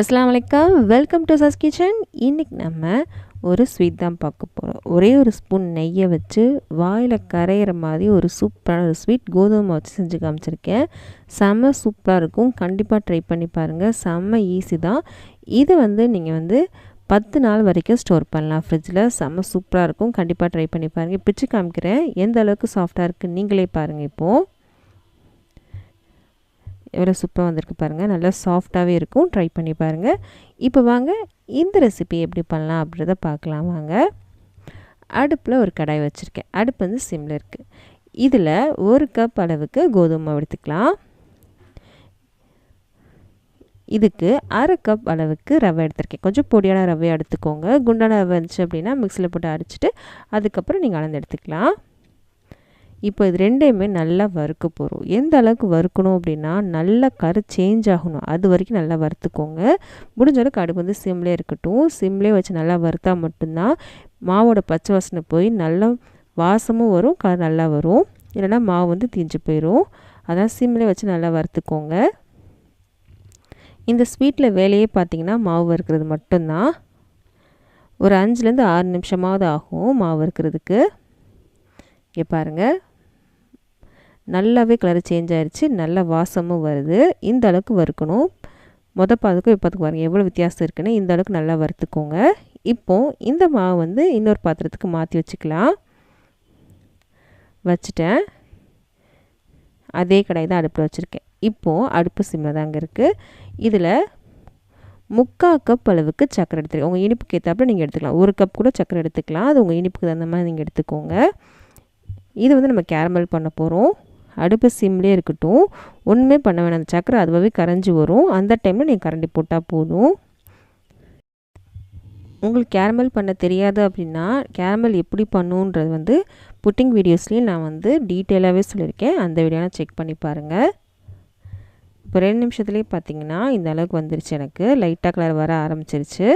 அஸ்லாம் வலைக்கம். Welcome to சஸ் kitchen இன்றைக்கி நம்ம ஒரு ஸ்வீட் தான் பார்க்க போகிறோம் ஒரே ஒரு ஸ்பூன் நெய்யை வச்சு வாயில் கரையிற மாதிரி ஒரு சூப்பரான ஒரு ஸ்வீட் கோதுமை வச்சு செஞ்சு காமிச்சிருக்கேன். செம்ம சூப்பராக இருக்கும். கண்டிப்பாக ட்ரை பண்ணி பாருங்கள் செம்ம ஈஸி தான். இது வந்து நீங்கள் வந்து பத்து நாள் வரைக்கும் ஸ்டோர் பண்ணலாம். ஃப்ரிட்ஜில் செம்ம சூப்பராக இருக்கும். கண்டிப்பாக ட்ரை பண்ணி பாருங்கள் பிச்சு காமிக்கிறேன். எந்த அளவுக்கு சாஃப்டாக இருக்குது நீங்களே பாருங்கள் இப்போது எவ்வளோ சூப்பராக வந்திருக்கு பாருங்கள் நல்லா சாஃப்டாகவே இருக்கும். ட்ரை பண்ணி பாருங்கள் இப்போ வாங்க இந்த ரெசிபி எப்படி பண்ணலாம் அப்படின்றத பார்க்கலாம் வாங்க. அடுப்பில் ஒரு கடாய் வச்சுருக்கேன். அடுப்பு வந்து சிம்மில் இருக்குது இதில் ஒரு கப் அளவுக்கு கோதுமை எடுத்துக்கலாம். இதுக்கு அரை கப் அளவுக்கு ரவை எடுத்திருக்கேன். கொஞ்சம் பொடியான ரவையை எடுத்துக்கோங்க. குண்டான ரவை இருந்துச்சு அப்படின்னா மிக்சியில் போட்டு அடிச்சுட்டு அதுக்கப்புறம் நீங்கள் அளந்து எடுத்துக்கலாம். இப்போ இது ரெண்டையுமே நல்லா வறுக்க போகிறோம் எந்த அளவுக்கு வறுக்கணும் அப்படின்னா நல்லா கரு சேஞ்ச் ஆகணும். அது வரைக்கும் நல்லா வறுத்துக்கோங்க. முடிஞ்ச அளவுக்கு அடுப்பு வந்து சிம்லேயே இருக்கட்டும். சிம்லேயே வச்சு நல்லா வறுத்தா மட்டும்தான் மாவோட பச்சை வாசனை போய் நல்லா வாசமும் வரும் கலர் நல்லா வரும். இல்லைனா மாவு வந்து தீஞ்சு போயிடும் அதான் சிம்லேயே வச்சு நல்லா வறுத்துக்கோங்க. இந்த ஸ்வீட்டில் வேலையே பார்த்திங்கன்னா மாவு வறுக்கிறது மட்டும்தான். ஒரு அஞ்சுலேருந்து ஆறு நிமிஷமாவது ஆகும் மாவு வறுக்கிறதுக்கு. இங்கே பாருங்கள் நல்லாவே கலர் சேஞ்ச் ஆயிடுச்சு நல்ல வாசமும் வருது. இந்த அளவுக்கு வறுக்கணும். மொதல் பாதுக்கும் இப்போ பாருங்கள் எவ்வளோ வித்தியாசம் இருக்குன்னு. இந்த அளவுக்கு நல்லா வறுத்துக்கோங்க. இப்போது இந்த மாவு வந்து இன்னொரு பாத்திரத்துக்கு மாற்றி வச்சுக்கலாம். வச்சுட்டேன். அதே கடாய் தான் அடுப்பில் வச்சுருக்கேன். இப்போது அடுப்பு சிம்மில் தாங்க இருக்குது இதில் முக்கால் கப் அளவுக்கு சக்கரை எடுத்துக்கலாம். உங்கள் இனிப்புக்கு ஏற்றாப்புல நீங்கள் எடுத்துக்கலாம். ஒரு கப் கூட சக்கரை எடுத்துக்கலாம். அது உங்கள் இனிப்புக்கு தகுந்த மாதிரி நீங்கள் எடுத்துக்கோங்க. இது வந்து நம்ம கேரமல் பண்ண போகிறோம் அடுப்பு சிம்லேயே இருக்கட்டும். ஒன்றுமே பண்ண வேணாம். அந்த சக்கரை அதுவாகவே கரைஞ்சி வரும். அந்த டைமில் நீங்கள் கரண்டி போட்டால் போதும். உங்களுக்கு கேரமல் பண்ண தெரியாது அப்படின்னா கேரமல் எப்படி பண்ணுன்றது வந்து புட்டிங் வீடியோஸ்லேயும் நான் வந்து டீட்டெயிலாகவே சொல்லியிருக்கேன். அந்த வீடியோவை செக் பண்ணி பாருங்கள் இப்போ ரெண்டு நிமிஷத்துலேயே பார்த்தீங்கன்னா இந்த அளவுக்கு வந்துருச்சு எனக்கு. லைட்டாக கலர் வர ஆரம்பிச்சிருச்சு.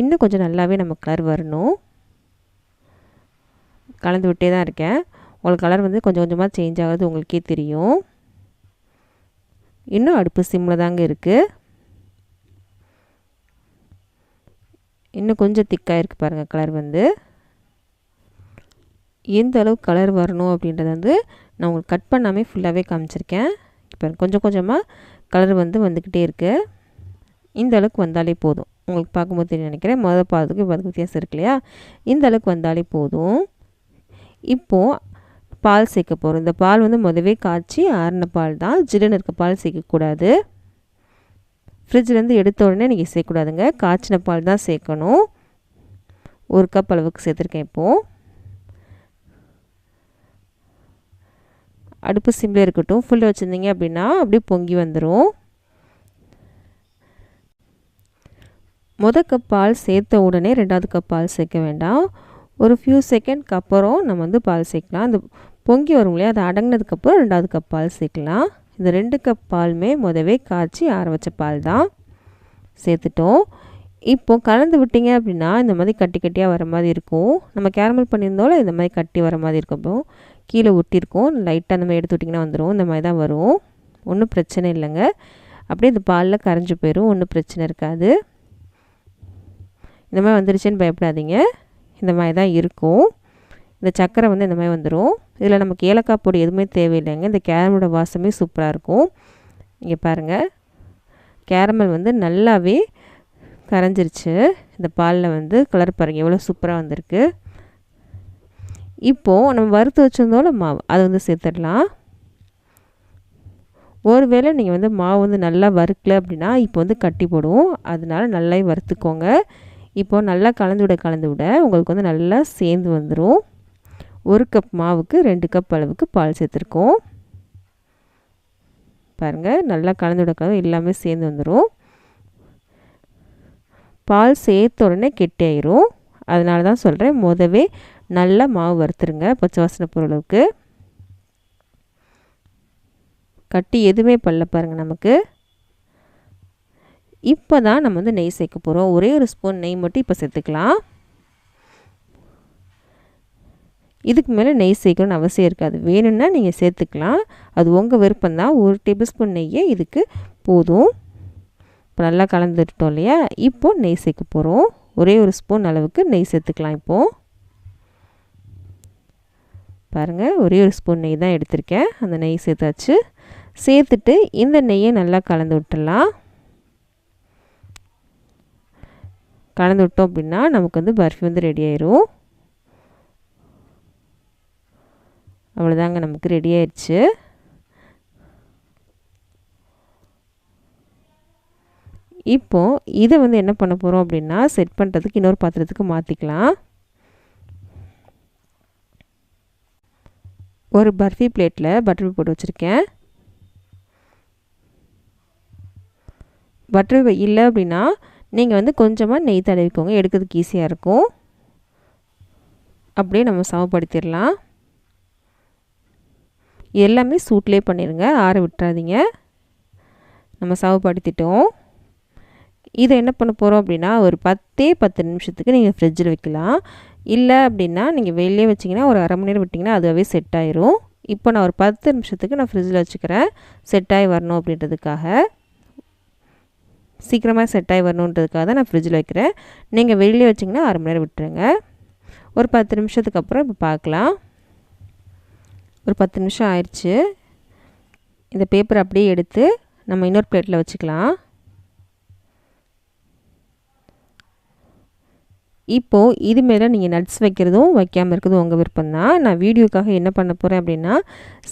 இன்னும் கொஞ்சம் நல்லாவே நம்ம கலர் வரணும். கலந்து விட்டே தான் இருக்கேன். உங்களுக்கு கலர் வந்து கொஞ்சம் கொஞ்சமாக சேஞ்ச் ஆகுது உங்களுக்கே தெரியும். இன்னும் அடுப்பு சிம்மில் தாங்க இருக்குது இன்னும் கொஞ்சம் திக்காக இருக்குது பாருங்கள் கலர் வந்து. எந்த அளவுக்கு கலர் வரணும் அப்படின்றத வந்து நான் உங்களுக்கு கட் பண்ணாமல் ஃபுல்லாகவே காமிச்சிருக்கேன். இப்போ கொஞ்சம் கொஞ்சமாக கலர் வந்து வந்துக்கிட்டே இருக்குது இந்த அளவுக்கு வந்தாலே போதும். உங்களுக்கு பார்க்கும்போது தெரியும் நினைக்கிறேன். மொதல் பாதுக்கு இப்போ வித்தியாசம் இருக்கு இல்லையா? இந்த அளவுக்கு வந்தாலே போதும். இப்போது பால் சேர்க்க போகிறோம் இந்த பால் வந்து முதவே காய்ச்சி ஆறின பால் தான். ஜில்லுன்னு இருக்க பால் சேர்க்கக்கூடாது. ஃப்ரிட்ஜ்லேருந்து எடுத்த உடனே நீங்கள் சேர்க்கக்கூடாதுங்க. காய்ச்சின பால் தான் சேர்க்கணும். ஒரு கப் அளவுக்கு சேர்த்துருக்கேன் இப்போது அடுப்பு சிம்மில் இருக்கட்டும். ஃபுல்லாக வச்சுருந்தீங்க அப்படின்னா அப்படியே பொங்கி வந்துடும் முத கப் பால் சேர்த்த உடனே ரெண்டாவது கப் பால் சேர்க்க வேண்டாம். ஒரு ஃபியூ செகண்ட்க்கு அப்புறம் நம்ம வந்து பால் சேர்க்கலாம். அந்த பொங்கி வரும் இல்லையா? அது அடங்கினதுக்கப்புறம் ரெண்டாவது கப் பால் சேர்க்கலாம். இந்த ரெண்டு கப் பாலுமே முதவே காய்ச்சி ஆற வச்ச பால் தான். சேர்த்துட்டோம். இப்போ கலந்து விட்டிங்க அப்படின்னா இந்த மாதிரி கட்டி கட்டியாக வர மாதிரி இருக்கும். நம்ம கேரமல் பண்ணியிருந்தோம்ல இந்த மாதிரி கட்டி வர மாதிரி இருக்கும். கீழே ஒட்டியிருக்கோம். லைட்டாக அந்த மாதிரி எடுத்து விட்டிங்கன்னா வந்துடும் இந்த மாதிரி தான் வரும். ஒன்றும் பிரச்சனை இல்லைங்க. அப்படியே இந்த பாலில் கரைஞ்சி போயிடும் ஒன்றும் பிரச்சனை இருக்காது. இந்த மாதிரி வந்துருச்சுன்னு பயப்படாதீங்க. இந்த மாதிரி தான் இருக்கும். இந்த சக்கரை வந்து இந்த மாதிரி வந்துடும் இதில் நமக்கு ஏலக்காய் பொடி எதுவுமே தேவையில்லைங்க. இந்த கேரமலோட வாசமே சூப்பராக இருக்கும். இங்கே பாருங்கள் கேரமல் வந்து நல்லாவே கரைஞ்சிருச்சு. இந்த பாலில் வந்து கலர் பாருங்கள் எவ்வளோ சூப்பராக வந்திருக்கு. இப்போது நம்ம வறுத்து வச்சுருந்தோம்ல மாவு அதை வந்து சேர்த்துடலாம். ஒருவேளை நீங்கள் வந்து மாவு வந்து நல்லா வறுக்கல அப்படின்னா இப்போ வந்து கட்டி போடுவோம். அதனால நல்லா வறுத்துக்கோங்க. இப்போது நல்லா கலந்து விட கலந்து விட உங்களுக்கு வந்து நல்லா சேர்ந்து வந்துடும் ஒரு கப் மாவுக்கு ரெண்டு கப் அளவுக்கு பால் சேர்த்துருக்கோம். பாருங்கள் நல்லா கலந்து விட எல்லாமே சேர்ந்து வந்துடும் பால் சேர்த்த உடனே கெட்டியாயிரும் அதனால தான் சொல்கிறேன் முதவே நல்லா மாவு வறுத்துருங்க பச்சை வாசனை பொருளுக்கு கட்டி எதுவுமே பல்ல பாருங்கள் நமக்கு. இப்போ தான் நம்ம வந்து நெய் சேர்க்க போகிறோம் ஒரே ஒரு ஸ்பூன் நெய் மட்டும் இப்போ சேர்த்துக்கலாம். இதுக்கு மேலே நெய் சேர்க்கணும்னு அவசியம் இருக்காது. வேணும்னா நீங்கள் சேர்த்துக்கலாம். அது உங்கள் விருப்பம்தான் ஒரு டேபிள் ஸ்பூன் நெய்யே இதுக்கு போதும். இப்போ நல்லா கலந்துட்டோம் இல்லையா? இப்போது நெய் சேர்க்க போகிறோம் ஒரே ஒரு ஸ்பூன் அளவுக்கு நெய் சேர்த்துக்கலாம் இப்போது பாருங்கள் ஒரே ஒரு ஸ்பூன் நெய் தான் எடுத்திருக்கேன். அந்த நெய் சேர்த்தாச்சு. சேர்த்துட்டு இந்த நெய்யை நல்லா கலந்து விட்டுடலாம். கலந்து விட்டோம் அப்படின்னா நமக்கு வந்து பர்ஃபி வந்து ரெடி ஆயிரும். அவ்வளோதாங்க நமக்கு ரெடி ஆயிடுச்சு. இப்போது இதை வந்து என்ன பண்ண போகிறோம் அப்படின்னா செட் பண்ணுறதுக்கு இன்னொரு பாத்திரத்துக்கு மாற்றிக்கலாம் ஒரு பர்ஃபி பிளேட்டில் பட்டர் போட்டு வச்சுருக்கேன். பட்டர் இல்லை அப்படின்னா நீங்கள் வந்து கொஞ்சமாக நெய் தடவிக்கோங்க எடுக்கிறதுக்கு ஈஸியாக இருக்கும். அப்படியே நம்ம சமப்படுத்திடலாம் எல்லாமே சூட்லேயே பண்ணிடுங்க ஆற விட்டுறாதீங்க. நம்ம சமப்படுத்திட்டோம் இதை என்ன பண்ண போகிறோம் அப்படின்னா ஒரு பத்தே பத்து நிமிஷத்துக்கு நீங்கள் ஃப்ரிட்ஜில் வைக்கலாம். இல்லை அப்படின்னா நீங்கள் வெளியே வச்சிங்கன்னா ஒரு அரை மணி நேரம் விட்டிங்கன்னா அதுவே செட் ஆயிரும். இப்போ நான் ஒரு பத்து நிமிஷத்துக்கு நான் ஃப்ரிட்ஜில் வச்சுக்கிறேன். செட் ஆகி வரணும் அப்படின்றதுக்காக. சீக்கிரமாக செட் ஆகி வரணுன்றதுக்காக தான் நான் ஃப்ரிட்ஜில் வைக்கிறேன். நீங்கள் வெளியே வச்சிங்கன்னா அரை மணி நேரம் விட்டுருங்க. ஒரு பத்து நிமிஷத்துக்கு அப்புறம் இப்போ பார்க்கலாம். ஒரு பத்து நிமிஷம் ஆயிடுச்சு. இந்த பேப்பர் அப்படியே எடுத்து நம்ம இன்னொரு பிளேட்டில் வச்சுக்கலாம். இப்போது இது மேலே நீங்கள் நட்ஸ் வைக்கிறதும் வைக்காமல் இருக்கிறதும் உங்கள் விருப்பம் தான். நான் வீடியோக்காக என்ன பண்ண போகிறேன் அப்படின்னா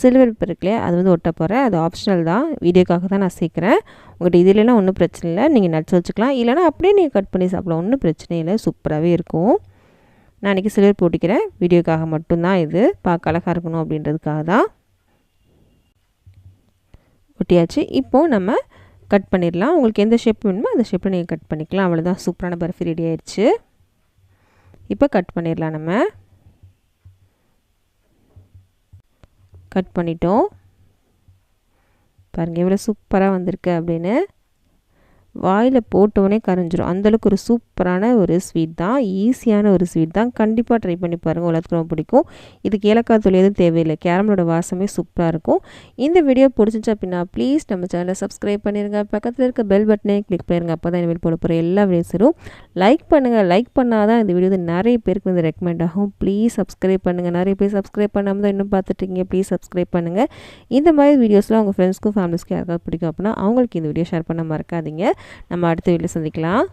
சில்வர் பிறகுலே அது வந்து ஒட்ட போகிறேன் அது ஆப்ஷனல் தான். வீடியோக்காக தான் நான் சேர்க்குறேன். உங்கள்கிட்ட இதுலலாம் ஒன்றும் பிரச்சனை இல்லை. நீங்கள் நட்ஸ் வச்சுக்கலாம். இல்லைனா அப்படியே நீங்கள் கட் பண்ணி சாப்பிடலாம். ஒன்றும் பிரச்சனை இல்லை. சூப்பராகவே இருக்கும். நான் இன்றைக்கி சிலர் போட்டிக்கிறேன் வீடியோக்காக மட்டும்தான் இது. பார்க்க அழகாக இருக்கணும் அப்படின்றதுக்காக தான். ஒட்டியாச்சு. இப்போது நம்ம கட் பண்ணிடலாம். உங்களுக்கு எந்த ஷேப் வேணுமோ அந்த ஷேப்பில் நீங்கள் கட் பண்ணிக்கலாம். அவ்வளோதான் சூப்பரான பர்ஃபி ரெடி ஆயிடுச்சு. இப்போ கட் பண்ணிடலாம் நம்ம. கட் பண்ணிட்டோம். பாருங்கள் எவ்வளோ சூப்பராக வந்திருக்கு அப்படின்னு. வாயில் போட்டவுடனே கரைஞ்சிரும். அந்தளவுக்கு ஒரு சூப்பரான ஒரு ஸ்வீட் தான். ஈஸியான ஒரு ஸ்வீட் தான். கண்டிப்பாக ட்ரை பண்ணி பாருங்கள் எல்லாத்துக்கும் ரொம்ப பிடிக்கும். இதுக்கு ஏலக்காய் தூள் எதுவும் தேவையில்லை. கேரமலோட வாசமே சூப்பராக இருக்கும். இந்த வீடியோ பிடிச்சிச்சு அப்படின்னா ப்ளீஸ் நம்ம சேனலை சப்ஸ்கிரைப் பண்ணிடுங்க பக்கத்தில் இருக்க பெல் பட்டனே கிளிக் பண்ணிடுங்க அப்போ தான் இனிமேல் போட போகிற எல்லா வீடியோஸரும் லைக் பண்ணுங்கள் லைக் பண்ணால் தான் இந்த வீடியோ நிறைய பேருக்கு வந்து ரெக்கமெண்ட் ஆகும். ப்ளீஸ் சப்ஸ்கிரைப் பண்ணுங்கள் நிறைய பேர் சப்ஸ்கிரைப் பண்ணாமல் தான் இன்னும் பார்த்துட்டீங்க ப்ளீஸ் சப்ஸ்கிரைப் பண்ணுங்கள் இந்த மாதிரி வீடியோஸ்லாம் உங்கள் ஃப்ரெண்ட்ஸ்க்கும் ஃபேமிலிஸ்க்கும் யாருக்காவது பிடிக்கும் அப்படின்னா அவங்களுக்கு இந்த வீடியோ ஷேர் பண்ண மறக்காதீங்க. நம்ம அடுத்த வீடியோ சந்திக்கலாம்.